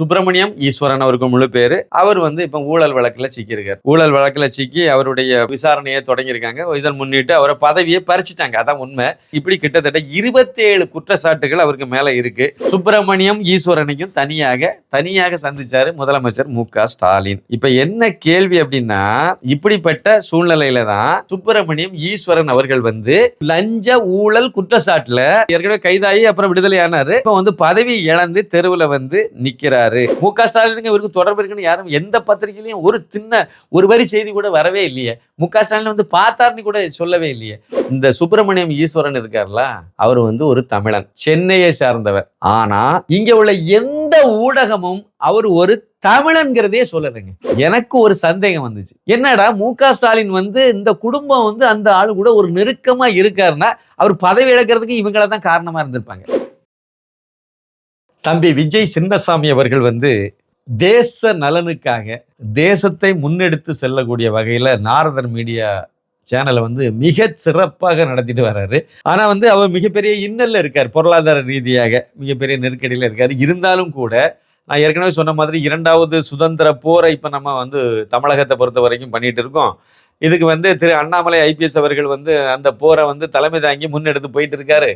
சுப்பிரமணியம் ஈஸ்வரன் அவருக்கு முழு பேரு. அவர் வந்து இப்ப ஊழல் வழக்குல சிக்கியிருக்காரு. ஊழல் வழக்குல சிக்கி அவருடைய விசாரணையை தொடங்கியிருக்காங்க. இதன் முன்னிட்டு அவரை பதவியை பறிச்சிட்டாங்க. அதான் உண்மை. இப்படி கிட்டத்தட்ட 27 குற்றச்சாட்டுகள் அவருக்கு மேல இருக்கு. சுப்பிரமணியம் ஈஸ்வரனையும் தனியாக தனியாக சந்திச்சாரு முதலமைச்சர் மு ஸ்டாலின். இப்ப என்ன கேள்வி அப்படின்னா இப்படிப்பட்ட சூழ்நிலையில தான் சுப்பிரமணியம் ஈஸ்வரன் அவர்கள் வந்து லஞ்ச ஊழல் குற்றச்சாட்டுல ஏற்கனவே கைதாகி அப்புறம் விடுதலை ஆனாரு இப்ப வந்து பதவி இழந்து தெருவில் வந்து நிக்கிறாரு மு க. ஸ்டாலினுக்கு இவருக்கு தொடர்பு இருக்குன்னு யாரும் எந்த பத்திரிகையிலையும் ஒரு சின்ன ஒரு வரி செய்தி கூட வரவே இல்லையே. மு க. ஸ்டாலின் வந்து பார்த்தாருன்னு கூட சொல்லவே இல்லையே. இந்த சுப்பிரமணியம் ஈஸ்வரன் இருக்கார்ல அவர் வந்து ஒரு தமிழன் சென்னையை சார்ந்தவர். ஆனா இங்க உள்ள எந்த ஊடகமும் அவர் ஒரு தமிழன்கிறதே சொல்லலைங்க. எனக்கு ஒரு சந்தேகம் வந்துச்சு. என்னடா மு க. ஸ்டாலின் வந்து இந்த குடும்பம் வந்து அந்த ஆளு கூட ஒரு நெருக்கமா இருக்காருன்னா அவர் பதவி இழக்கிறதுக்கு இவங்கள தான் காரணமா இருந்திருப்பாங்க. தம்பி விஜய் சின்னசாமி அவர்கள் வந்து தேச நலனுக்காக தேசத்தை முன்னெடுத்து செல்லக்கூடிய வகையில் நாரதன் மீடியா சேனலை வந்து மிக சிறப்பாக நடத்திட்டு வர்றாரு. ஆனால் வந்து அவர் மிகப்பெரிய இன்னலில் இருக்கார் பொருளாதார ரீதியாக மிகப்பெரிய நெருக்கடியில் இருக்கார். இருந்தாலும் கூட நான் ஏற்கனவே சொன்ன மாதிரி இரண்டாவது சுதந்திர போரை இப்போ நம்ம வந்து தமிழகத்தை பொறுத்த வரைக்கும் பண்ணிகிட்டு இருக்கோம். இதுக்கு வந்து திரு அண்ணாமலை ஐபிஎஸ் அவர்கள் வந்து அந்த போரை வந்து தலைமை தாங்கி முன்னெடுத்து போயிட்டு இருக்காரு.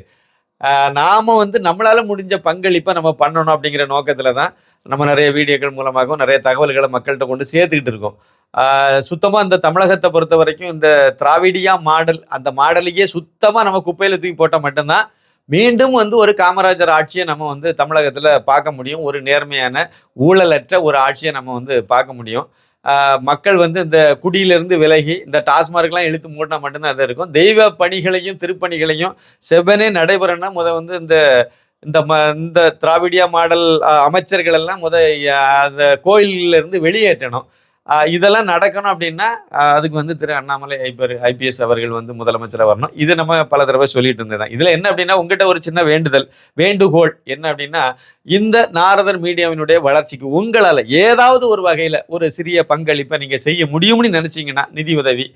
நாம் வந்து நம்மளால் முடிஞ்ச பங்களிப்பை நம்ம பண்ணணும் அப்படிங்கிற நோக்கத்தில் தான் நம்ம நிறைய வீடியோக்கள் மூலமாகவும் நிறைய தகவல்களை மக்கள்கிட்ட கொண்டு சேர்த்துக்கிட்டு இருக்கோம். சுத்தமாக இந்த தமிழகத்தை பொறுத்த வரைக்கும் இந்த திராவிடியா மாடல் அந்த மாடலையே சுத்தமாக நம்ம குப்பையில் தூக்கி போட்டால் மட்டும்தான் மீண்டும் வந்து ஒரு காமராஜர் ஆட்சியை நம்ம வந்து தமிழகத்தில் பார்க்க முடியும். ஒரு நேர்மையான ஊழலற்ற ஒரு ஆட்சியை நம்ம வந்து பார்க்க முடியும். மக்கள் வந்து இந்த குடியிலிருந்து விலகி இந்த டாஸ்மார்க்லாம் இழுத்து மூடினா மட்டும்தான் அது இருக்கும். தெய்வ பணிகளையும் திருப்பணிகளையும் செவ்வனே நடைபெறனா முத வந்து இந்த இந்த ம இந்த திராவிடியா மாடல் அமைச்சர்கள் எல்லாம் முத அந்த கோயிலிருந்து இருந்து வெளியேற்றணும். இதெல்லாம் நடக்கணும் அப்படின்னா அதுக்கு வந்து திரு அண்ணாமலை ஐபர் ஐபிஎஸ் அவர்கள் வந்து முதலமைச்சராக வரணும். இது நம்ம பல தடவை சொல்லிட்டு இருந்ததுதான். இதில் என்ன அப்படின்னா உங்ககிட்ட ஒரு சின்ன வேண்டுதல் வேண்டுகோள் என்ன அப்படின்னா இந்த நாரதர் மீடியாவினுடைய வளர்ச்சிக்கு உங்களால் ஏதாவது ஒரு வகையில் ஒரு சிறிய பங்களிப்பை நீங்கள் செய்ய முடியும்னு நினச்சிங்கன்னா நிதி உதவி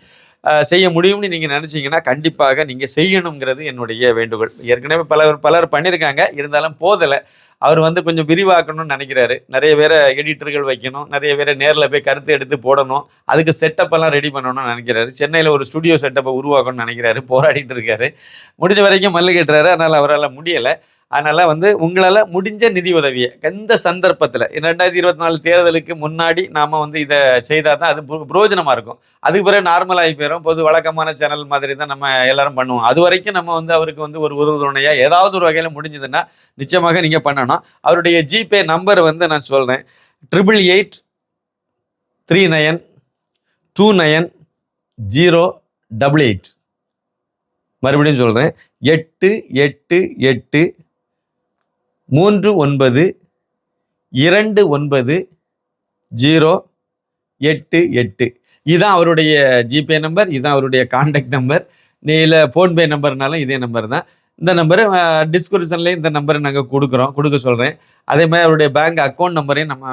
செய்ய முடியும்னு நீங்கள் நினச்சிங்கன்னா கண்டிப்பாக நீங்கள் செய்யணுங்கிறது என்னுடைய வேண்டுகோள். ஏற்கனவே பலர் பலர் பண்ணியிருக்காங்க இருந்தாலும் போதலை. அவர் வந்து கொஞ்சம் விரிவாக்கணும்னு நினைக்கிறாரு. நிறைய பேரை எடிட்டர்கள் வைக்கணும். நிறைய பேரை நேரில் போய் கருத்து எடுத்து போடணும். அதுக்கு செட்டப்பெல்லாம் ரெடி பண்ணணும்னு நினைக்கிறாரு. சென்னையில் ஒரு ஸ்டுடியோ செட்டப்பை உருவாக்கணும்னு நினைக்கிறாரு. போராடிட்டு இருக்காரு. முடிஞ்ச வரைக்கும் மல்லு அதனால் அவரால் முடியலை. அதனால் வந்து உங்களால் முடிஞ்ச நிதி உதவியை எந்த சந்தர்ப்பத்தில்? ரெண்டாயிரத்தி இருபத்தி நாலு தேர்தலுக்கு முன்னாடி நாம் வந்து இதை செய்தால் தான் அது பு- இருக்கும். அதுக்கு பிறகு நார்மலாகி போயிடும் பொது வழக்கமான சேனல் மாதிரி தான் நம்ம எல்லாரும் பண்ணுவோம். அது வரைக்கும் நம்ம வந்து அவருக்கு வந்து ஒரு உதவுதுணையாக ஏதாவது ஒரு வகையில் முடிஞ்சதுன்னா நிச்சயமாக நீங்கள் பண்ணணும். அவருடைய ஜிபே நம்பர் வந்து நான் சொல்கிறேன் triple eight three nine two nine zero double eight மறுபடியும் சொல்கிறேன் எட்டு எட்டு எட்டு மூன்று ஒன்பது இரண்டு ஒன்பது ஜீரோ எட்டு எட்டு. இதுதான் அவருடைய ஜிபே நம்பர் இதுதான் அவருடைய காண்டாக்ட் நம்பர் நீ இல்லை ஃபோன்பே நம்பர்னாலும் இதே நம்பர் தான். இந்த நம்பரு டிஸ்கிரிப்ஷன்லேயும் இந்த நம்பரை நாங்கள் கொடுக்குறோம் கொடுக்க சொல்கிறேன் அதே மாதிரி அவருடைய பேங்க் அக்கௌண்ட் நம்பரையும் நம்ம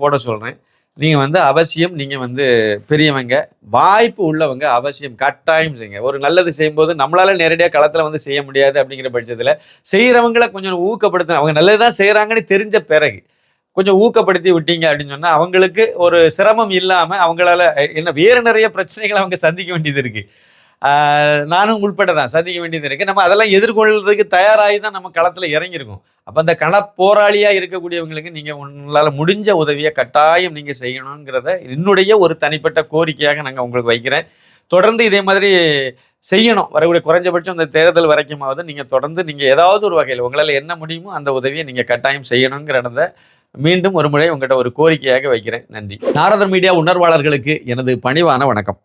போட சொல்கிறேன் நீங்கள் வந்து அவசியம் நீங்கள் வந்து பெரியவங்க வாய்ப்பு உள்ளவங்க அவசியம் கட்டாயம் செய்யுங்க. ஒரு நல்லது செய்யும்போது நம்மளால நேரடியாக களத்தில் வந்து செய்ய முடியாது அப்படிங்கிற பட்சத்தில் செய்கிறவங்கள கொஞ்சம் ஊக்கப்படுத்தின அவங்க நல்லது தான் செய்கிறாங்கன்னு தெரிஞ்ச பிறகு கொஞ்சம் ஊக்கப்படுத்தி விட்டீங்க அப்படின்னு சொன்னால் அவங்களுக்கு ஒரு சிரமம் இல்லாமல் அவங்களால என்ன வேறு நிறைய பிரச்சனைகளை அவங்க சந்திக்க வேண்டியது இருக்குது நானும் உள்பட தான். சந்திக்க வேண்டியது இருக்குது நம்ம அதெல்லாம் எதிர்கொள்றதுக்கு தயாராகி தான் நம்ம களத்தில் இறங்கியிருக்கோம். அப்போ அந்த கள போராளியாக இருக்கக்கூடியவங்களுக்கு நீங்கள் உங்களால் முடிஞ்ச உதவியை கட்டாயம் நீங்கள் செய்யணுங்கிறத என்னுடைய ஒரு தனிப்பட்ட கோரிக்கையாக நாங்கள் உங்களுக்கு வைக்கிறேன். தொடர்ந்து இதே மாதிரி செய்யணும். வரக்கூடிய குறைஞ்சபட்சம் இந்த தேர்தல் வரைக்குமாவது நீங்கள் தொடர்ந்து நீங்கள் ஏதாவது ஒரு வகையில் உங்களால் என்ன முடியுமோ அந்த உதவியை நீங்கள் கட்டாயம் செய்யணுங்கிறத மீண்டும் ஒரு முறை உங்கள்கிட்ட ஒரு கோரிக்கையாக வைக்கிறேன். நன்றி. நாரதர் மீடியா உணர்வாளர்களுக்கு எனது பணிவான வணக்கம்.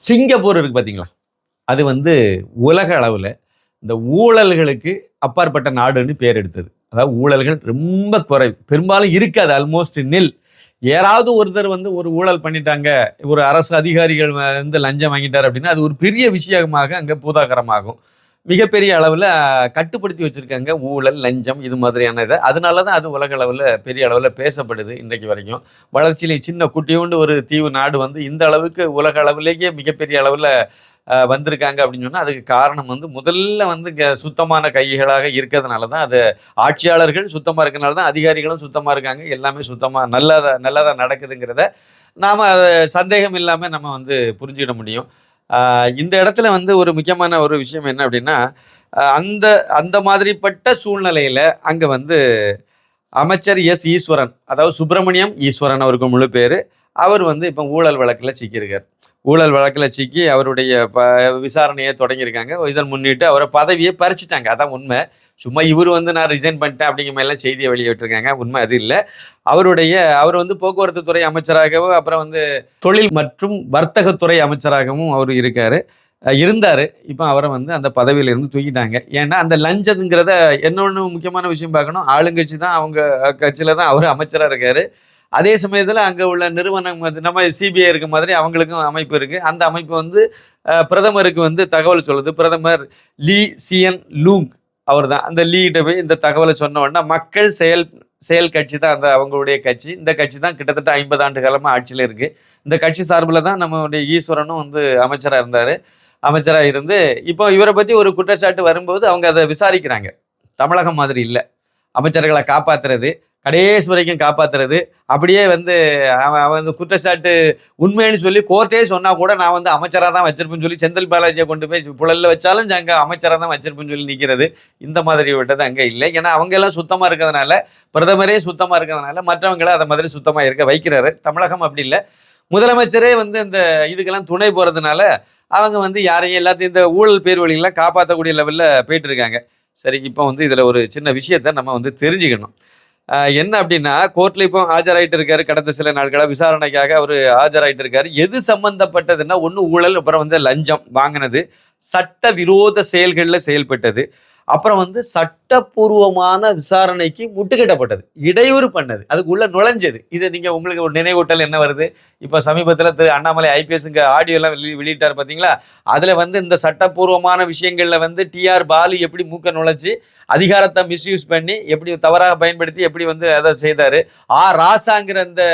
சிங்கப்பூர் இருக்குது பார்த்தீங்களா அது வந்து உலக அளவில் இந்த ஊழல்களுக்கு அப்பாற்பட்ட நாடுன்னு பேர் எடுத்தது. அதாவது ஊழல்கள் ரொம்ப குறை பெரும்பாலும் இருக்காது ஆல்மோஸ்ட் நில் யாராவது ஒருத்தர் வந்து ஒரு ஊழல் பண்ணிட்டாங்க ஒரு அரசு அதிகாரிகள் வந்து லஞ்சம் வாங்கிட்டார் அப்படின்னா அது ஒரு பெரிய விஷயமாக அங்கே பூதாகரமாகும். மிகப்பெரிய அளவில் கட்டுப்படுத்தி வச்சுருக்காங்க. ஊழல் லஞ்சம் இது மாதிரியான இதை. அதனால தான் அது உலக அளவில் பெரிய அளவில் பேசப்படுது இன்றைக்கு வரைக்கும். வளர்ச்சியிலே சின்ன குட்டியோண்டு ஒரு தீவு நாடு வந்து இந்த அளவுக்கு உலக அளவிலேயே மிகப்பெரிய அளவில் வந்திருக்காங்க அப்படின்னு சொன்னால் அதுக்கு காரணம் வந்து முதல்ல வந்து சுத்தமான கைகளாக இருக்கிறதுனால தான் அது ஆட்சியாளர்கள் சுத்தமாக இருக்கிறனால தான் அதிகாரிகளும் சுத்தமாக இருக்காங்க. எல்லாமே சுத்தமாக நல்லதாக நல்லதாக நடக்குதுங்கிறத நாம் அதை சந்தேகம் இல்லாமல் நம்ம வந்து புரிஞ்சுக்கிட முடியும். இந்த இடத்துல வந்து ஒரு முக்கியமான ஒரு விஷயம் என்ன அப்படின்னா அந்த அந்த மாதிரிப்பட்ட சூழ்நிலையில் அங்கே வந்து அமைச்சர் எஸ் ஈஸ்வரன் அதாவது சுப்பிரமணியம் ஈஸ்வரன் அவருக்கு முழு பேர் அவர் வந்து இப்போ ஊழல் வழக்கில் சிக்கியிருக்கார். ஊழல் வழக்கில் சிக்கி அவருடைய ப விசாரணையை தொடங்கியிருக்காங்க. இதன் முன்னிட்டு அவரை பதவியை பறிச்சிட்டாங்க. அதான் உண்மை. சும்மா இவர் வந்து நான் ரிசைன் பண்ணிட்டேன் அப்படிங்கிற மாதிரிலாம் செய்தியை வெளியிட்டிருக்காங்க. உண்மை அது இல்லை. அவருடைய அவர் வந்து போக்குவரத்து துறை அமைச்சராகவும் அப்புறம் வந்து தொழில் மற்றும் வர்த்தகத்துறை அமைச்சராகவும் அவர் இருக்கார். இருந்தார். இப்போ அவரை வந்து அந்த பதவியிலிருந்து தூக்கிட்டாங்க. ஏன்னா அந்த லஞ்சதுங்கிறத என்னொன்று முக்கியமான விஷயம் பார்க்கணும்? ஆளுங்கட்சி தான் அவங்க கட்சியில் தான் அவர் அமைச்சராக இருக்கார். அதே சமயத்தில் அங்கே உள்ள நிறுவனம் நம்ம சிபிஐ இருக்க மாதிரி அவங்களுக்கும் அமைப்பு இருக்குது அந்த அமைப்பு வந்து பிரதமருக்கு வந்து தகவல் சொல்லுது. பிரதமர் லீ சியன் லூங் அவர் தான் அந்த லீகிட்ட போய் இந்த தகவலை சொன்ன உடனே மக்கள் செயல் செயல் கட்சி தான் அந்த அவங்களுடைய கட்சி. இந்த கட்சி தான் கிட்டத்தட்ட ஐம்பது ஆண்டு காலமாக ஆட்சியில் இருக்குது இந்த கட்சி சார்பில் தான் நம்மளுடைய ஈஸ்வரனும் வந்து அமைச்சராக இருந்தார். அமைச்சராக இருந்து இப்போ இவரை பற்றி ஒரு குற்றச்சாட்டு வரும்போது அவங்க அதை விசாரிக்கிறாங்க. தமிழகம் மாதிரி இல்லை. அமைச்சர்களை காப்பாத்துறது. கடைசி வரைக்கும் காப்பாத்துறது. அப்படியே வந்து அவன் அவன் வந்து குற்றச்சாட்டு உண்மைன்னு சொல்லி கோர்ட்டே சொன்னா கூட நான் வந்து அமைச்சராக தான் வச்சிருப்பேன்னு சொல்லி செந்தில் பாலாஜியை கொண்டு போய் புழல்ல வச்சாலும் அங்கே அமைச்சராக தான் வச்சிருப்பேன்னு சொல்லி நிற்கிறது இந்த மாதிரி விட்டது அங்கே இல்லை. ஏன்னா அவங்க எல்லாம் சுத்தமாக இருக்கிறதுனால பிரதமரே சுத்தமாக இருக்கிறதுனால மற்றவங்களை அதை மாதிரி சுத்தமாக இருக்க வைக்கிறாரு. தமிழகம் அப்படி இல்லை. முதலமைச்சரே வந்து இந்த இதுக்கெல்லாம் துணை போகிறதுனால அவங்க வந்து யாரையும் எல்லாத்தையும் இந்த ஊழல் பேர் வழியெல்லாம் காப்பாற்றக்கூடிய லெவலில் போயிட்டு இருக்காங்க. சரி இப்போ வந்து இதில் ஒரு சின்ன விஷயத்த நம்ம வந்து தெரிஞ்சுக்கணும். என்ன அப்படின்னா கோர்ட்ல இப்போ ஆஜராயிட்டு இருக்காரு கடந்த சில நாட்களாக விசாரணைக்காக அவர் ஆஜராயிட்டு இருக்காரு எது சம்பந்தப்பட்டதுன்னா ஒன்று ஊழல் அப்புறம் வந்து லஞ்சம் வாங்கினது. சட்ட விரோத செயல்களில் செயல்பட்டது. அப்புறம் வந்து சட்டப்பூர்வமான விசாரணைக்கு முட்டுக்கட்டப்பட்டது. இடையூறு பண்ணது. அதுக்குள்ள நுழைஞ்சது. இது நீங்கள் உங்களுக்கு ஒரு நினைவூட்டல் என்ன வருது? இப்போ சமீபத்தில் திரு அண்ணாமலை ஐபிஎஸ்ங்க ஆடியோலாம் வெளி வெளியிட்டார் பார்த்தீங்களா அதில் வந்து இந்த சட்டப்பூர்வமான விஷயங்களில் வந்து டிஆர் பாலு எப்படி மூக்க நுழைச்சி அதிகாரத்தை மிஸ்யூஸ் பண்ணி எப்படி தவறாக பயன்படுத்தி எப்படி வந்து அதை செய்தார். ஆ ராசாங்கிற அந்த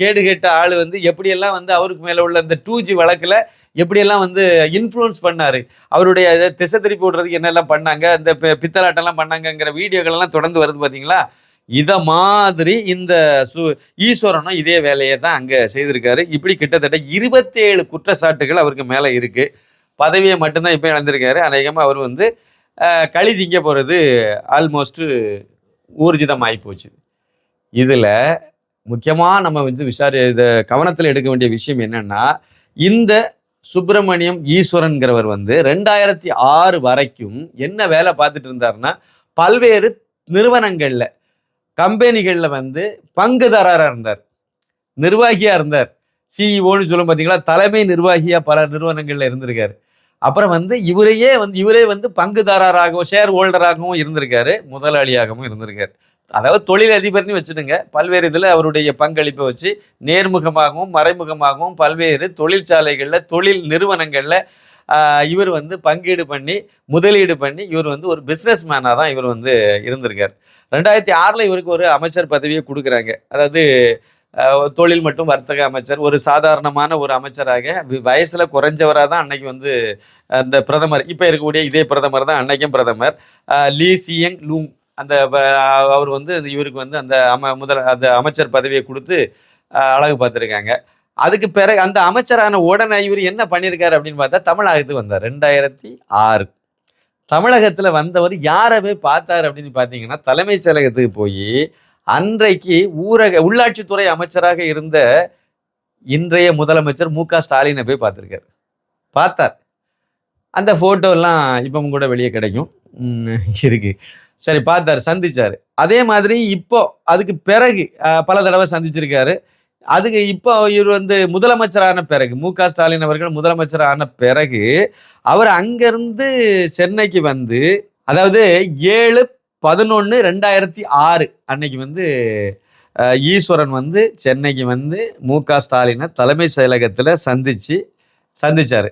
கேடு கேட்ட ஆள் வந்து எப்படியெல்லாம் வந்து அவருக்கு மேலே உள்ள இந்த டூ ஜி வழக்கில் எப்படியெல்லாம் வந்து இன்ஃப்ளூயன்ஸ் பண்ணாரு. அவருடைய இதை திசை திருப்பி விடுறதுக்கு என்னெல்லாம் பண்ணாங்க இந்த பித்தலாட்டெல்லாம் பித்தலாட்டம்லாம் பண்ணாங்கங்கிற வீடியோகள்லாம் தொடர்ந்து வருது பார்த்தீங்களா இதை மாதிரி இந்த சு ஈஸ்வரனும் இதே வேலையை தான் அங்கே செய்திருக்காரு. இப்படி கிட்டத்தட்ட இருபத்தேழு குற்றச்சாட்டுகள் அவருக்கு மேலே இருக்குது பதவியை மட்டும்தான் இப்போ இழந்திருக்காரு. அநேகமாக அவர் வந்து களி திங்க போகிறது ஆல்மோஸ்ட் ஊர்ஜிதம் ஆகிப்போச்சு போச்சு முக்கியமாக நம்ம வந்து விசாரி இதை கவனத்தில் எடுக்க வேண்டிய விஷயம் என்னன்னா இந்த சுப்பிரமணியம் ஈஸ்வரன்கிறவர் வந்து ரெண்டாயிரத்தி ஆறு வரைக்கும் என்ன வேலை பார்த்துட்டு இருந்தாருன்னா பல்வேறு நிறுவனங்களில் கம்பெனிகளில் வந்து பங்குதாரராக இருந்தார். நிர்வாகியாக இருந்தார். சிஇஓன்னு சொல்லும் பார்த்தீங்களா தலைமை நிர்வாகியாக பல நிறுவனங்களில் இருந்திருக்காரு. அப்புறம் வந்து இவரையே வந்து இவரே வந்து பங்குதாரராகவும் ஷேர் ஹோல்டராகவும் இருந்திருக்காரு முதலாளியாகவும் இருந்திருக்காரு. அதாவது தொழில் அதிபர்னு வச்சுடுங்க பல்வேறு இதில் அவருடைய பங்களிப்பை வச்சு நேர்முகமாகவும் மறைமுகமாகவும் பல்வேறு தொழிற்சாலைகளில் தொழில் நிறுவனங்களில் இவர் வந்து பங்கீடு பண்ணி முதலீடு பண்ணி இவர் வந்து ஒரு பிஸ்னஸ் மேனாக தான் இவர் வந்து இருந்திருக்கார். ரெண்டாயிரத்தி ஆறில் இவருக்கு ஒரு அமைச்சர் பதவியை கொடுக்குறாங்க. அதாவது தொழில் மற்றும் வர்த்தக அமைச்சர் ஒரு சாதாரணமான ஒரு அமைச்சராக வயசில் குறைஞ்சவராக தான் அன்னைக்கு வந்து அந்த பிரதமர் இப்போ இருக்கக்கூடிய இதே பிரதமர் தான் அன்னைக்கும் பிரதமர். லீ சியங் லூங் அந்த வ- அவர் வந்து அந்த இவருக்கு வந்து அந்த அம முதல் அந்த அமைச்சர் பதவியை கொடுத்து அழகு பார்த்துருக்காங்க. அதுக்கு பிறகு அந்த அமைச்சரான உடனே இவர் என்ன பண்ணியிருக்காரு அப்படின்னு பார்த்தா தமிழகத்துக்கு வந்தார். ரெண்டாயிரத்தி ஆறு. தமிழகத்தில் வந்தவர் யாரை போய் பார்த்தாரு அப்படின்னு பார்த்தீங்கன்னா தலைமைச் செயலகத்துக்கு போய் அன்றைக்கு ஊரக உள்ளாட்சித்துறை அமைச்சராக இருந்த இன்றைய முதலமைச்சர் மு க ஸ்டாலினை போய் பார்த்துருக்காரு. பார்த்தார். அந்த ஃபோட்டோலாம் எல்லாம் இப்பவும் கூட வெளியே கிடைக்கும். இருக்குது சரி பார்த்தாரு சந்தித்தார் அதே மாதிரி இப்போ அதுக்கு பிறகு பல தடவை சந்திச்சிருக்காரு. அதுக்கு இப்போ இவர் வந்து முதலமைச்சரான பிறகு மு க ஸ்டாலின் அவர்கள் முதலமைச்சரான பிறகு அவர் அங்கேருந்து சென்னைக்கு வந்து அதாவது ஏழு பதினொன்று ரெண்டாயிரத்தி ஆறு. அன்னைக்கு வந்து ஈஸ்வரன் வந்து சென்னைக்கு வந்து மு க ஸ்டாலினை தலைமை செயலகத்தில் சந்திச்சு சந்திச்சார்.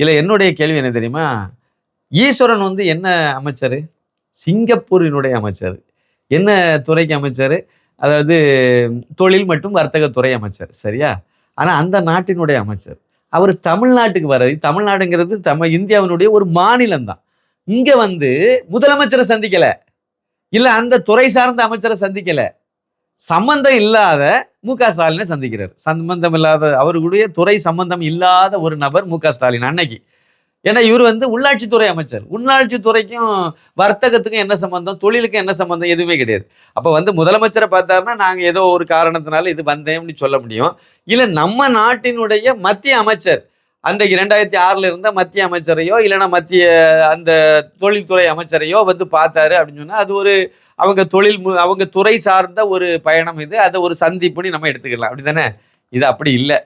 இல்லை என்னுடைய கேள்வி என்ன தெரியுமா? ஈஸ்வரன் வந்து என்ன அமைச்சர்? சிங்கப்பூரினுடைய அமைச்சர். என்ன துறைக்கு அமைச்சர்? அதாவது தொழில் மற்றும் வர்த்தகத்துறை அமைச்சர். சரியா? ஆனால் அந்த நாட்டினுடைய அமைச்சர். அவர் தமிழ்நாட்டுக்கு வர்றது தமிழ்நாடுங்கிறது தமிழ் இந்தியாவினுடைய ஒரு மாநிலம் தான் வந்து முதலமைச்சரை சந்திக்கலை. இல்லை அந்த துறை சார்ந்த அமைச்சரை சந்திக்கலை. சம்பந்தம் இல்லாத மு க ஸ்டாலினை சந்திக்கிறார். சம்பந்தம் இல்லாத அவருடைய துறை சம்பந்தம் இல்லாத ஒரு நபர் மு க ஸ்டாலின் அன்னைக்கு. ஏன்னா இவர் வந்து உள்ளாட்சித்துறை அமைச்சர். உள்ளாட்சித்துறைக்கும் வர்த்தகத்துக்கும் என்ன சம்பந்தம்? தொழிலுக்கும் என்ன சம்பந்தம்? எதுவுமே கிடையாது. அப்போ வந்து முதலமைச்சரை பார்த்தாருன்னா நாங்கள் ஏதோ ஒரு காரணத்தினால இது வந்தேன்னு சொல்ல முடியும். இல்லை நம்ம நாட்டினுடைய மத்திய அமைச்சர் அன்றைக்கு ரெண்டாயிரத்தி ஆறில் இருந்த மத்திய அமைச்சரையோ இல்லைன்னா மத்திய அந்த தொழில்துறை அமைச்சரையோ வந்து பார்த்தாரு அப்படின்னு சொன்னால் அது ஒரு அவங்க தொழில் மு- அவங்க துறை சார்ந்த ஒரு பயணம் இது. அதை ஒரு சந்திப்புன்னு நம்ம எடுத்துக்கலாம். அப்படி தானே இது அப்படி இல்லை.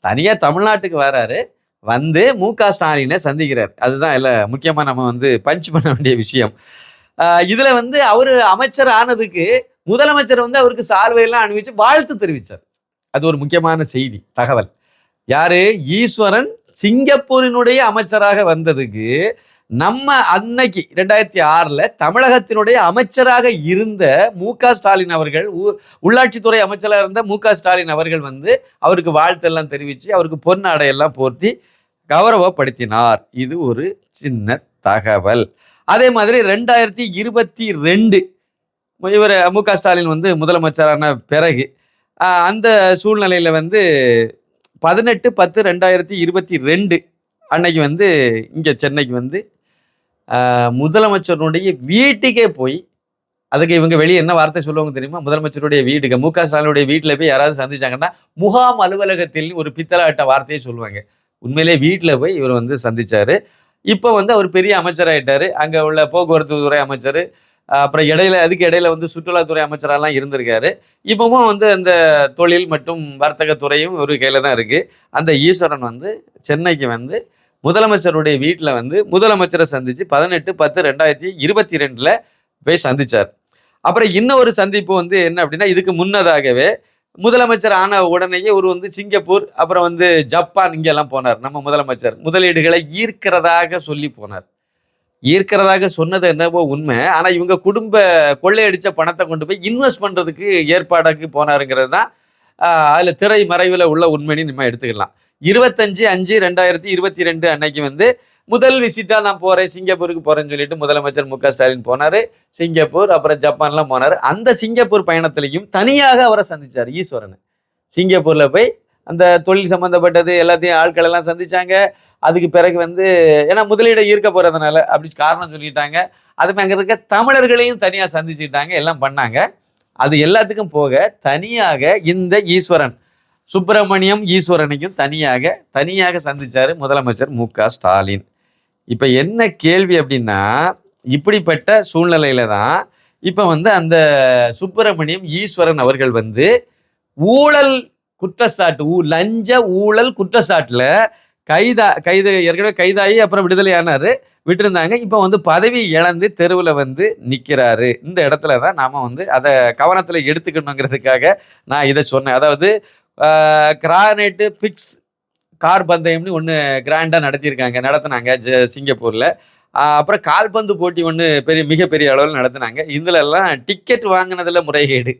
தனியாக தமிழ்நாட்டுக்கு வராரு. வந்து மு க ஸ்டாலினை சந்திக்கிறார். அதுதான் இல்லை முக்கியமாக நம்ம வந்து பஞ்ச் பண்ண வேண்டிய விஷயம். இதில் வந்து அவர் அமைச்சர் ஆனதுக்கு முதலமைச்சர் வந்து அவருக்கு சால்வையெல்லாம் அணிவிச்சு வாழ்த்து தெரிவித்தார் அது ஒரு முக்கியமான செய்தி தகவல். யாரு? ஈஸ்வரன் சிங்கப்பூரினுடைய அமைச்சராக வந்ததுக்கு நம்ம அன்னைக்கு ரெண்டாயிரத்தி ஆறில் தமிழகத்தினுடைய அமைச்சராக இருந்த மு ஸ்டாலின் அவர்கள் உ- உள்ளாட்சித்துறை அமைச்சராக இருந்த மு ஸ்டாலின் அவர்கள் வந்து அவருக்கு வாழ்த்தெல்லாம் தெரிவித்து அவருக்கு பொன்னாடையெல்லாம் போர்த்தி கௌரவப்படுத்தினார். இது ஒரு சின்ன தகவல். அதே மாதிரி ரெண்டாயிரத்தி இருபத்தி ரெண்டு இவர் மு ஸ்டாலின் வந்து முதலமைச்சரான பிறகு அந்த சூழ்நிலையில் வந்து பதினெட்டு பத்து ரெண்டாயிரத்தி இருபத்தி ரெண்டு அன்னைக்கு வந்து இங்கே சென்னைக்கு வந்து முதலமைச்சருடைய வீட்டுக்கே போய் அதுக்கு இவங்க வெளியே என்ன வார்த்தை சொல்லுவாங்க தெரியுமா? முதலமைச்சருடைய வீட்டுக்கு மு க ஸ்டாலினுடைய வீட்டில் போய் யாராவது சந்திச்சாங்கன்னா முகாம் அலுவலகத்தில் ஒரு பித்தலாட்ட வார்த்தையை சொல்லுவாங்க. உண்மையிலே வீட்டில் போய் இவர் வந்து சந்திச்சாரு. இப்போ வந்து அவர் பெரிய அமைச்சராயிட்டாரு. அங்கே உள்ள போக்குவரத்து துறை அமைச்சர் அப்புறம் இடையில அதுக்கு இடையில வந்து சுற்றுலாத்துறை அமைச்சரெல்லாம் இருந்திருக்காரு. இப்பவும் வந்து அந்த தொழில் மற்றும் வர்த்தகத்துறையும் ஒரு கையில தான் இருக்கு. அந்த ஈஸ்வரன் வந்து சென்னைக்கு வந்து முதலமைச்சருடைய வீட்டில் வந்து முதலமைச்சரை சந்திச்சு பதினெட்டு பத்து ரெண்டாயிரத்தி இருபத்தி ரெண்டுல போய் சந்திச்சார். அப்புறம் இன்னொரு சந்திப்பு வந்து என்ன அப்படின்னா இதுக்கு முன்னதாகவே முதலமைச்சர் ஆன உடனேயே ஒரு வந்து சிங்கப்பூர் அப்புறம் வந்து ஜப்பான் இங்கெல்லாம் போனார். நம்ம முதலமைச்சர் முதலீடுகளை ஈர்க்கிறதாக சொல்லி போனார். ஈர்க்கிறதாக சொன்னது என்னவோ உண்மை. ஆனா இவங்க குடும்ப கொள்ளையடிச்ச பணத்தை கொண்டு போய் இன்வெஸ்ட் பண்றதுக்கு ஏற்பாடாக்கு போனாருங்கிறது தான் அதில் அதுல திரை மறைவில் உள்ள உண்மைன்னு நம்ம எடுத்துக்கலாம். இருபத்தஞ்சு அஞ்சு ரெண்டாயிரத்தி இருபத்தி ரெண்டு அன்னைக்கு வந்து முதல் விசிட்டா நான் போறேன் சிங்கப்பூருக்கு போறேன்னு சொல்லிட்டு முதலமைச்சர் மு ஸ்டாலின் போனாரு சிங்கப்பூர் அப்புறம் ஜப்பான்லாம் போனாரு. அந்த சிங்கப்பூர் பயணத்திலையும் தனியாக அவரை சந்திச்சார் ஈஸ்வரன். சிங்கப்பூர்ல போய் அந்த தொழில் சம்பந்தப்பட்டது எல்லாத்தையும் ஆட்கள் எல்லாம் சந்திச்சாங்க. அதுக்கு பிறகு வந்து ஏன்னா முதலீடை ஈர்க்க போகிறதுனால அப்படி காரணம் சொல்லிட்டாங்க. அது அங்கே இருக்க தமிழர்களையும் தனியாக சந்திச்சுட்டாங்க எல்லாம் பண்ணாங்க. அது எல்லாத்துக்கும் போக தனியாக இந்த ஈஸ்வரன் சுப்பிரமணியம் ஈஸ்வரனையும் தனியாக தனியாக சந்தித்தார் முதலமைச்சர் மு க ஸ்டாலின். இப்போ என்ன கேள்வி அப்படின்னா இப்படிப்பட்ட சூழ்நிலையில தான் இப்போ வந்து அந்த சுப்பிரமணியம் ஈஸ்வரன் அவர்கள் வந்து ஊழல் குற்றச்சாட்டு ஊ- லஞ்ச ஊழல் குற்றச்சாட்டில் கைதா கைது ஏற்கனவே கைதாகி அப்புறம் விடுதலையானார். விட்டுருந்தாங்க. இப்போ வந்து பதவி இழந்து தெருவில் வந்து நிற்கிறாரு இந்த இடத்துல தான் நாம் வந்து அதை கவனத்தில் எடுத்துக்கணுங்கிறதுக்காக நான் இதை சொன்னேன். அதாவது கிரானைட்டு பிக்ஸ் கார் பந்தயம்னு ஒன்று கிராண்டாக நடத்தியிருக்காங்க நடத்துனாங்க ஜ சிங்கப்பூரில். அப்புறம் கால்பந்து போட்டி ஒன்று பெரிய மிகப்பெரிய அளவில் நடத்துனாங்க. இதுலெல்லாம் டிக்கெட் வாங்கினதில் முறைகேடு.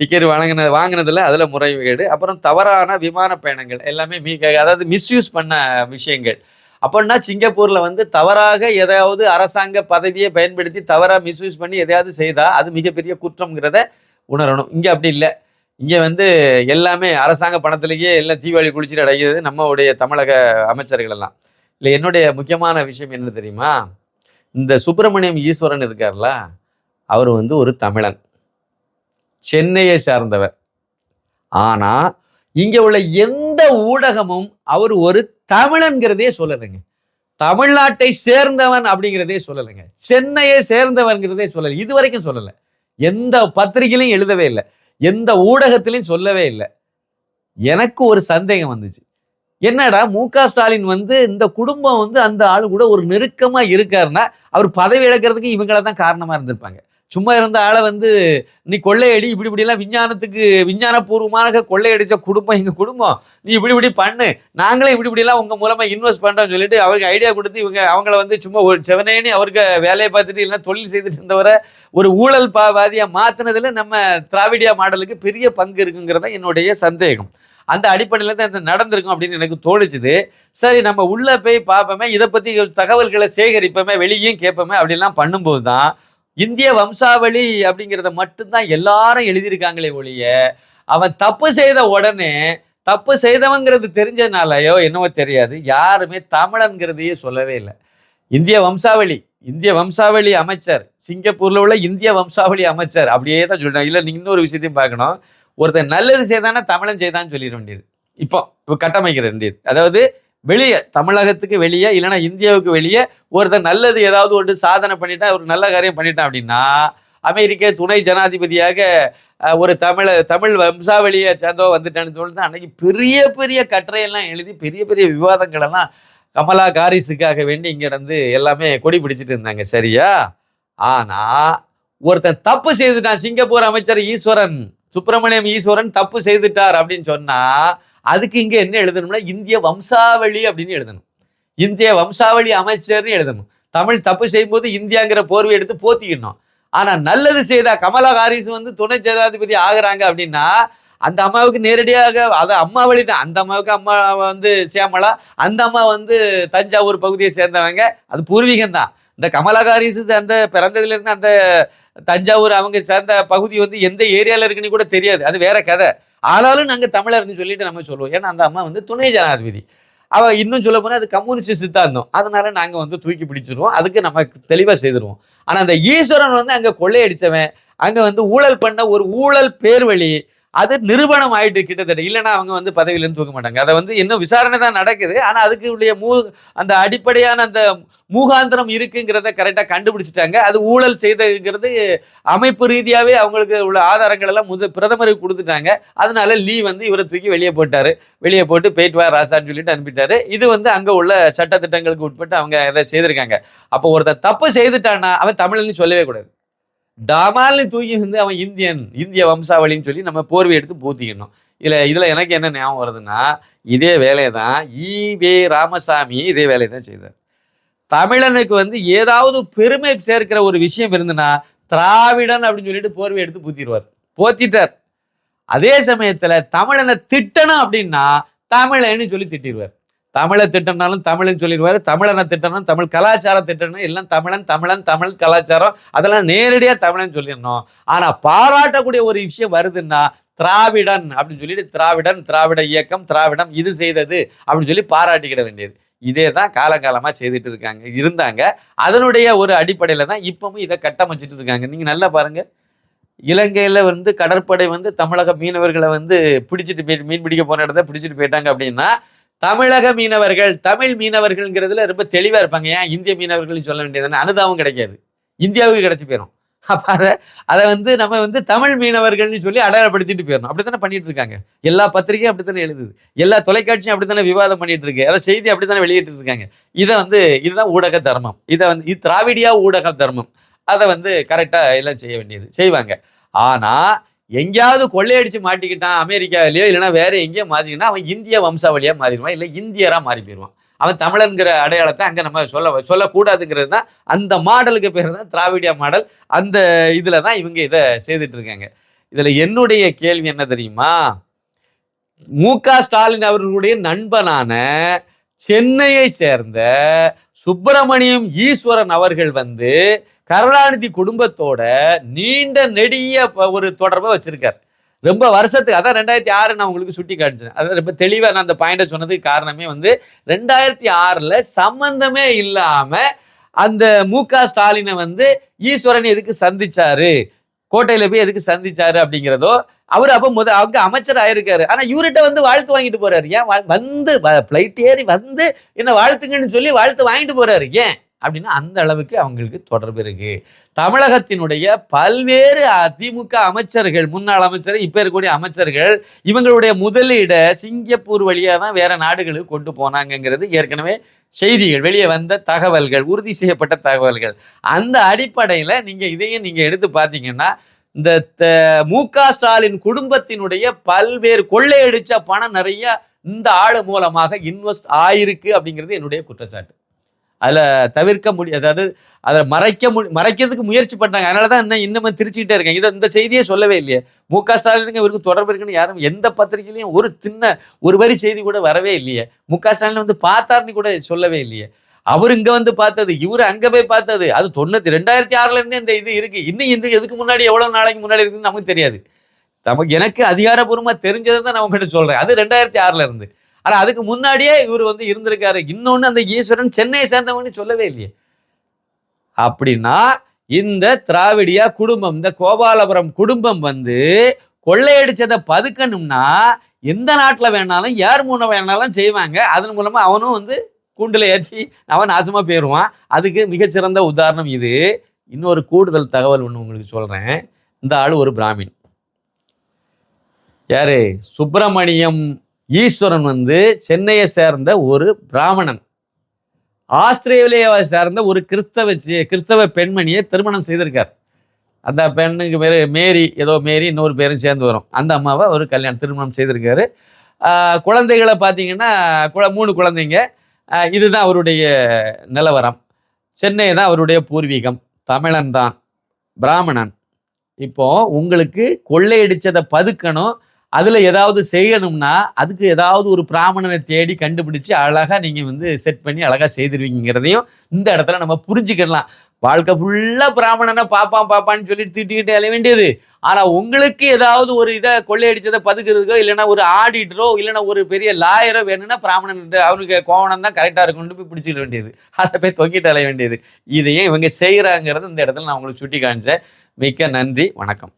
டிக்கெட் வாங்கின வாங்கினதில் அதில் முறைகேடு. அப்புறம் தவறான விமான பயணங்கள் எல்லாமே மிக அதாவது மிஸ்யூஸ் பண்ண விஷயங்கள். அப்படின்னா சிங்கப்பூரில் வந்து தவறாக ஏதாவது அரசாங்க பதவியை பயன்படுத்தி தவறாக மிஸ்யூஸ் பண்ணி எதையாவது செய்தால் அது மிகப்பெரிய குற்றம்ங்கிறத உணரணும். இங்கே அப்படி இல்லை. இங்கே வந்து எல்லாமே அரசாங்க பணத்திலேயே எல்லாம் தீபாவளி குளிச்சுட்டு அடைகிறது நம்மளுடைய தமிழக அமைச்சர்கள் எல்லாம். இல்லை என்னுடைய முக்கியமான விஷயம் என்ன தெரியுமா? இந்த சுப்பிரமணியம் ஈஸ்வரன் இருக்கார்ல அவர் வந்து ஒரு தமிழன். சென்னையை சார்ந்தவர். ஆனா இங்க உள்ள எந்த ஊடகமும் அவர் ஒரு தமிழன்கிறதே சொல்லலைங்க. தமிழ்நாட்டை சேர்ந்தவன் அப்படிங்கிறதே சொல்லலைங்க. சென்னையை சேர்ந்தவன்கிறதே சொல்லலை. இது வரைக்கும் சொல்லலை. எந்த பத்திரிகையிலையும் எழுதவே இல்லை. எந்த ஊடகத்திலையும் சொல்லவே இல்லை. எனக்கு ஒரு சந்தேகம் வந்துச்சு. என்னடா மு க ஸ்டாலின் வந்து இந்த குடும்பம் வந்து அந்த ஆள் கூட ஒரு நெருக்கமா இருக்காருன்னா அவர் பதவி இழக்கிறதுக்கு இவங்கள தான் காரணமா இருந்திருப்பாங்க. சும்மா இருந்த ஆளை வந்து நீ கொள்ளையடி இப்படி இப்படிலாம் விஞ்ஞானத்துக்கு விஞ்ஞானபூர்வமாக கொள்ளையடிச்ச குடும்பம் எங்கள் குடும்பம். நீ இப்படி இப்படி பண்ணு. நாங்களே இப்படி இப்படிலாம் உங்கள் மூலமாக இன்வெஸ்ட் பண்ணுறோம்னு சொல்லிட்டு அவருக்கு ஐடியா கொடுத்து இவங்க அவங்கள வந்து சும்மா ஒரு செவனேனி அவருக்கு வேலையை பார்த்துட்டு இல்லைன்னா தொழில் செய்துட்டு இருந்தவரை ஒரு ஊழல் பாவாதியாக மாற்றினதில் நம்ம திராவிடியா மாடலுக்கு பெரிய பங்கு இருக்குங்கிறத என்னுடைய சந்தேகம். அந்த அடிப்படையில் தான் இது நடந்திருக்கும் அப்படின்னு எனக்கு தோணுச்சுது. சரி நம்ம உள்ளே போய் பார்ப்போமே இதை பற்றி தகவல்களை சேகரிப்போமே வெளியும் கேட்போமே அப்படிலாம் பண்ணும்போது தான் இந்திய வம்சாவளி அப்படிங்கிறத மட்டும்தான் எல்லாரும் எழுதியிருக்காங்களே ஒழிய அவன் தப்பு செய்த உடனே தப்பு செய்தவங்கிறது தெரிஞ்சனாலயோ என்னவோ தெரியாது யாருமே தமிழன்கிறதையே சொல்லவே இல்லை. இந்திய வம்சாவளி இந்திய வம்சாவளி அமைச்சர் சிங்கப்பூர்ல உள்ள இந்திய வம்சாவளி அமைச்சர் அப்படியே தான் சொல்றாங்க. இல்லை நீங்க இன்னொரு விஷயத்தையும் பார்க்கணும். ஒருத்தர் நல்லது செய்தானா தமிழன் செய்தான்னு சொல்லிட வேண்டியது. இப்போ இப்போ கட்டமைக்கிற வேண்டியது அதாவது வெளியே தமிழகத்துக்கு வெளியே இல்லைன்னா இந்தியாவுக்கு வெளியே ஒருத்தன் நல்லது ஏதாவது ஒன்று சாதனை பண்ணிட்டா ஒரு நல்ல காரியம் பண்ணிட்டான் அப்படின்னா அமெரிக்க துணை ஜனாதிபதியாக ஒரு தமிழ தமிழ் வம்சாவளியை சேர்ந்தோ வந்துட்டான்னு சொல்லிட்டு அன்னைக்கு பெரிய பெரிய கட்டுரையெல்லாம் எழுதி பெரிய பெரிய விவாதங்களெல்லாம் கமலா காரிஸுக்காக வேண்டி இங்கே இருந்து எல்லாமே கொடி பிடிச்சிட்டு இருந்தாங்க. சரியா? ஆனால் ஒருத்தன் தப்பு செய்துட்டான். சிங்கப்பூர் அமைச்சர் ஈஸ்வரன் சுப்பிரமணியம் ஈஸ்வரன் தப்பு செய்துட்டார் அப்படின்னு சொன்னால் அதுக்கு இங்கே என்ன எழுதணும்னா இந்திய வம்சாவளி அப்படின்னு எழுதணும். இந்திய வம்சாவளி அமைச்சர்னு எழுதணும். தமிழ் தப்பு செய்யும்போது இந்தியாங்கிற போர்வை எடுத்து போத்திக்கணும் ஆனால் நல்லது செய்தா கமலா ஹாரிஸ் வந்து துணை ஜனாதிபதி ஆகுறாங்க அப்படின்னா அந்த அம்மாவுக்கு நேரடியாக அது அம்மா வழி தான் அந்த அம்மாவுக்கு அம்மா வந்து சேமலா அந்த அம்மா வந்து தஞ்சாவூர் பகுதியை சேர்ந்தவங்க. அது பூர்வீகம் தான் இந்த கமலா ஹாரிஸ் அந்த பிறந்ததுலேருந்து அந்த தஞ்சாவூர் அவங்க சேர்ந்த பகுதி வந்து எந்த ஏரியாவில் இருக்குன்னு கூட தெரியாது. அது வேற கதை. ஆனாலும் நாங்கள் தமிழர்னு சொல்லிட்டு நம்ம சொல்லுவோம். ஏன்னா அந்த அம்மா வந்து துணை ஜனாதிபதி. அவள் இன்னும் சொல்ல போனால் அது கம்யூனிஸ்ட் சித்தாந்தம். அதனால நாங்கள் வந்து தூக்கி பிடிச்சிருவோம். அதுக்கு நம்ம தெளிவாக செய்திருவோம். ஆனால் அந்த ஈஸ்வரன் வந்து அங்கே கொள்ளையடித்தவன் அங்கே வந்து ஊழல் பண்ண ஒரு ஊழல் பேர் வழி அது நிரூபணம் ஆயிட்டு கிட்டத்தட்ட. இல்லைன்னா அவங்க வந்து பதவியிலேருந்து தூக்க மாட்டாங்க. அதை வந்து இன்னும் விசாரணை தான் நடக்குது. ஆனால் அதுக்கு உடைய மூ அந்த அடிப்படையான அந்த மூகாந்திரம் இருக்குங்கிறத கரெக்டாக கண்டுபிடிச்சிட்டாங்க. அது ஊழல் செய்ததுங்கிறது அமைப்பு ரீதியாவே அவங்களுக்கு உள்ள ஆதாரங்கள் எல்லாம் முத பிரதமருக்கு கொடுத்துட்டாங்க. அதனால லீ வந்து இவரை தூக்கி வெளியே போட்டார். வெளியே போட்டு போயிட்டு வா ராசான்னு சொல்லிட்டு அனுப்பிட்டாரு. இது வந்து அங்கே உள்ள சட்டத்திட்டங்களுக்கு உட்பட்டு அவங்க இதை செய்திருக்காங்க. அப்போ ஒருத்தர் தப்பு செய்துட்டான்னா அவன் தமிழ்னு சொல்லவே கூடாது. டமால்னு தூக்கி வந்து அவன் இந்தியன் இந்திய வம்சாவளின்னு சொல்லி நம்ம போர்வை எடுத்து பூத்திக்கணும். இதில் இதில் எனக்கு என்ன ஞாபகம் வருதுன்னா இதே வேலையை தான் ஈ. வே. ராமசாமி இதே வேலையை தான் செய்தார். தமிழனுக்கு வந்து ஏதாவது பெருமை சேர்க்கிற ஒரு விஷயம் இருந்துன்னா திராவிடன் அப்படின்னு சொல்லிட்டு போர்வை எடுத்து பூத்திடுவார். போத்திட்டார். அதே சமயத்தில் தமிழனை திட்டணும் அப்படின்னா தமிழன்னு சொல்லி திட்டிடுவார். தமிழை திட்டம்னாலும் தமிழ்னு சொல்லிடுவாரு. தமிழனை திட்டணும் தமிழ் கலாச்சார திட்டணும் எல்லாம் தமிழன் தமிழன் தமிழ் கலாச்சாரம். அதெல்லாம் நேரடியாக தமிழன் சொல்லிடணும். ஆனால் பாராட்டக்கூடிய ஒரு விஷயம் வருதுன்னா திராவிடன் அப்படின்னு சொல்லிட்டு திராவிடன் திராவிட இயக்கம் திராவிடம் இது செய்தது அப்படின்னு சொல்லி பாராட்டிக்கிட வேண்டியது. இதே தான் காலங்காலமாக செய்துட்டு இருக்காங்க இருந்தாங்க. அதனுடைய ஒரு அடிப்படையில் தான் இப்பவும் இதை கட்டமைச்சிட்டு இருக்காங்க. நீங்கள் நல்லா பாருங்கள் இலங்கையில் வந்து கடற்படை வந்து தமிழக மீனவர்களை வந்து பிடிச்சிட்டு போய் மீன் பிடிக்க போன இடத்த பிடிச்சிட்டு போயிட்டாங்க அப்படின்னா தமிழக மீனவர்கள் தமிழ் மீனவர்கள்ங்கிறதுல ரொம்ப தெளிவாக இருப்பாங்க. ஏன்? இந்திய மீனவர்கள் சொல்ல வேண்டியது அனுதாபம் கிடைக்காது. இந்தியாவுக்கு கிடைச்சி போயிடும் அப்போ அதை அதை வந்து நம்ம வந்து தமிழ் மீனவர்கள்னு சொல்லி அடையாளப்படுத்திட்டு போயிடணும் அப்படித்தானே பண்ணிட்டு இருக்காங்க. எல்லா பத்திரிகையும் அப்படித்தானே எழுதுது. எல்லா தொலைக்காட்சியும் அப்படித்தானே விவாதம் பண்ணிட்டு இருக்கு. அதை செய்தி அப்படித்தானே வெளியிட்டு இருக்காங்க. இதை வந்து இதுதான் ஊடக தர்மம். இதை வந்து இது திராவிடியா ஊடக தர்மம். அதை வந்து கரெக்டாக எல்லாம் செய்ய வேண்டியது. செய்வாங்க. ஆனால் எங்கேயாவது கொள்ளையடிச்சு மாட்டிக்கிட்டான் அமெரிக்காவிலேயோ இல்லைன்னா வேற எங்கேயோ மாட்டிக்கிட்டா அவன் இந்திய வம்சாவளியாக மாறிடுவான் இல்லை இந்தியராக மாறி போயிடுவான். அவன் தமிழன்கிற அடையாளத்தை அங்கே நம்ம சொல்ல சொல்லக்கூடாதுங்கிறது தான் அந்த மாடலுக்கு பேர் தான் திராவிடியா மாடல். அந்த இதில் தான் இவங்க இதை செய்துட்டு இருக்காங்க இதில் என்னுடைய கேள்வி என்ன தெரியுமா? மு க ஸ்டாலின் அவர்களுடைய நண்பனான சென்னையை சேர்ந்த சுப்பிரமணியம் ஈஸ்வரன் அவர்கள் வந்து கருணாநிதி குடும்பத்தோட நீண்ட நெடிய ஒரு தொடர்பை வச்சிருக்காரு. ரொம்ப வருஷத்துக்கு அதான் ரெண்டாயிரத்தி ஆறு நான் உங்களுக்கு சுட்டி காமிச்சேன். அதான் ரொம்ப தெளிவாக நான் அந்த பாயிண்டை சொன்னதுக்கு காரணமே வந்து ரெண்டாயிரத்தி ஆறில் சம்பந்தமே இல்லாமல் அந்த மு க ஸ்டாலினை வந்து ஈஸ்வரன் எதுக்கு சந்திச்சாரு? கோட்டையில் போய் எதுக்கு சந்திச்சாரு அப்படிங்கிறதோ அவர் அப்போ முத அவங்க அமைச்சர் ஆயிருக்காரு. ஆனால் இவர்கிட்ட வந்து வாழ்த்து வாங்கிட்டு போறாரு. ஏன் வந்து ஃப்ளைட் ஏறி வந்து என்ன வாழ்த்துங்கன்னு சொல்லி வாழ்த்து வாங்கிட்டு போறாரு. ஏன்? அப்படின்னா அந்த அளவுக்கு அவங்களுக்கு தொடர்பு இருக்கு. தமிழகத்தினுடைய பல்வேறு அதிமுக அமைச்சர்கள் முன்னாள் அமைச்சர் இப்ப இருக்கக்கூடிய அமைச்சர்கள் இவங்களுடைய முதலீடை சிங்கப்பூர் வழியா தான் வேற நாடுகளுக்கு கொண்டு போனாங்கங்கிறது ஏற்கனவே செய்திகள். வெளியே வந்த தகவல்கள் உறுதி செய்யப்பட்ட தகவல்கள். அந்த அடிப்படையில நீங்க இதையும் நீங்க எடுத்து பார்த்தீங்கன்னா இந்த த- மு க ஸ்டாலின் குடும்பத்தினுடைய பல்வேறு கொள்ளையடிச்ச பணம் நிறைய இந்த ஆள் மூலமாக இன்வெஸ்ட் ஆயிருக்கு அப்படிங்கிறது என்னுடைய குற்றச்சாட்டு. அதில் தவிர்க்க முடியாது அதாவது அதை மறைக்க மு மறைக்கிறதுக்கு முயற்சி பண்ணாங்க அதனால தான் இன்னும் இன்னுமே திருச்சிக்கிட்டே இருக்கேன் இதை இந்த செய்தியே சொல்லவே இல்லையே. மு க ஸ்டாலினுக்கு இவருக்கு தொடர்பு இருக்குன்னு யாரும் எந்த பத்திரிகையிலையும் ஒரு சின்ன ஒரு வரி செய்தி கூட வரவே இல்லையே. மு க ஸ்டாலின் வந்து பார்த்தாருன்னு கூட சொல்லவே இல்லையே. அவர் இங்கே வந்து பார்த்தது இவர் அங்கே போய் பார்த்தது. அது தொண்ணூற்றி ரெண்டாயிரத்தி ஆறுலேருந்தே இந்த இது இருக்குது இன்னும் இந்த இதுக்கு முன்னாடி எவ்வளோ நாளைக்கு முன்னாடி இருக்குன்னு நமக்கு தெரியாது. நமக்கு எனக்கு அதிகாரப்பூர்வமாக தெரிஞ்சதை தான் நான் உங்ககிட்ட சொல்கிறேன் அது ரெண்டாயிரத்தி ஆறுல இருந்து. ஆனால் அதுக்கு முன்னாடியே இவர் வந்து இருந்திருக்காரு. இன்னொன்று அந்த ஈஸ்வரன் சென்னையை சேர்ந்தவங்கன்னு சொல்லவே இல்லையே. அப்படின்னா இந்த திராவிடியா குடும்பம் இந்த கோபாலபுரம் குடும்பம் வந்து கொள்ளையடிச்சதை பதுக்கணும்னா எந்த நாட்டில் வேணாலும் யார் மூணு வேணாலும் செய்வாங்க. அதன் மூலமாக அவனும் வந்து கூண்டில் ஏற்றி அவன் நாசமாக போயிடுவான் அதுக்கு மிகச்சிறந்த உதாரணம் இது. இன்னொரு கூடுதல் தகவல் ஒன்று உங்களுக்கு சொல்கிறேன் இந்த ஆள் ஒரு பிராமின். யாரு? சுப்பிரமணியம் ஈஸ்வரன் வந்து சென்னையை சேர்ந்த ஒரு பிராமணன். ஆஸ்திரேலியாவை சேர்ந்த ஒரு கிறிஸ்தவ கிறிஸ்தவ பெண்மணியை திருமணம் செய்திருக்கார். அந்த பெண்ணுக்கு பேர் மேரி ஏதோ மேரி இன்னொரு பேரும் சேர்ந்து வரும். அந்த அம்மாவை ஒரு கல்யாணம் திருமணம் செய்திருக்காரு. குழந்தைகளை பார்த்தீங்கன்னா குழ மூணு குழந்தைங்க. இதுதான் அவருடைய நிலவரம். சென்னை தான் அவருடைய பூர்வீகம். தமிழன் தான் பிராமணன். இப்போ உங்களுக்கு கொள்ளையடிச்சதை பதுக்கணும். அதில் ஏதாவது செய்யணும்னா அதுக்கு ஏதாவது ஒரு பிராமணனை தேடி கண்டுபிடிச்சு அழகாக நீங்கள் வந்து செட் பண்ணி அழகாக செய்திருவீங்கிறதையும் இந்த இடத்துல நம்ம புரிஞ்சுக்கிடலாம். வாழ்க்கை ஃபுல்லாக பிராமணனை பார்ப்பான் பாப்பான்னு சொல்லிட்டு திட்டிக்கிட்டு அலைய வேண்டியது. ஆனால் உங்களுக்கு ஏதாவது ஒரு இதை கொள்ளையடிச்சதை பதுக்கிறதுக்கோ இல்லைன்னா ஒரு ஆடிட்டரோ இல்லைன்னா ஒரு பெரிய லாயரோ வேணும்னா பிராமணன் அவனுக்கு கோவணம் தான் கரெக்டாக இருக்கும்னு போய் பிடிச்சிட வேண்டியது. அதை போய் தொங்கிட்டு அலைய வேண்டியது. இதையே இவங்க செய்கிறாங்கிறது இந்த இடத்துல நான் உங்களுக்கு சுட்டி காமிச்சேன் மிக்க நன்றி வணக்கம்.